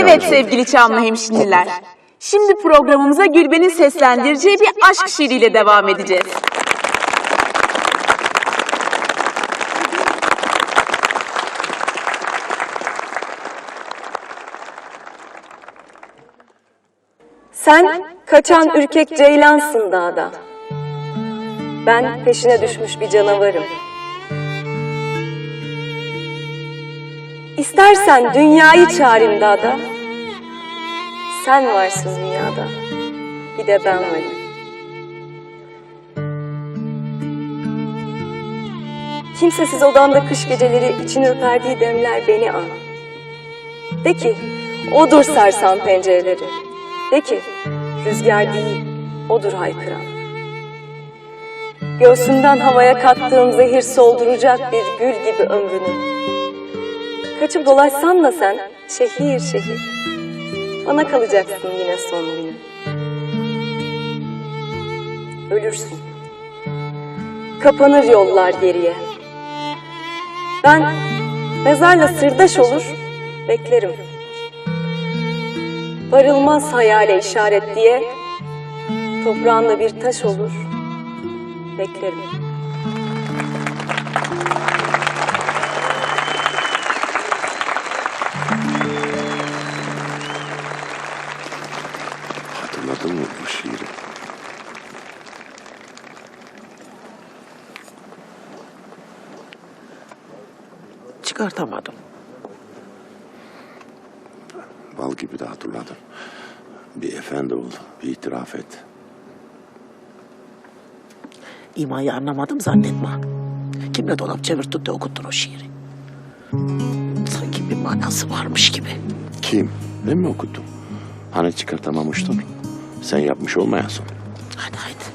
Evet sevgili Çamlı hemşinliler. Şimdi programımıza Gülben'in seslendireceği bir aşk şiiriyle devam edeceğiz. Sen kaçan ürkek ceylansın dağda. Ben peşine düşmüş bir canavarım. İstersen dünyayı çağırayım dağda. Sen varsın dünyada. Bir de ben varım. Kimsesiz odamda kış geceleri içini ürperdiği demler beni an. De ki, odur sarsan pencereleri. De ki, rüzgar değil, odur haykıran. Göğsünden havaya kattığım zehir solduracak bir gül gibi ömrünü. Kaçıp dolaşsan da sen, şehir şehir. Bana kalacaksın yine son günü. Ölürsün. Kapanır yollar geriye. Ben mezarla sırdaş olur, beklerim. Varılmaz hayale işaret diye toprağında bir taş olur, beklerim. Hatırladın mı bu şiiri? Çıkartamadım. Bal gibi de hatırladım. Bir efendi ol, bir itiraf et. İmayı anlamadım zannetme. Kimle dolap çevirtip de okuttun o şiiri. Sanki bir manası varmış gibi. Kim? Ben mi okudum? Hani çıkartamamıştın? Sen yapmış olmayasın. Hadi hadi.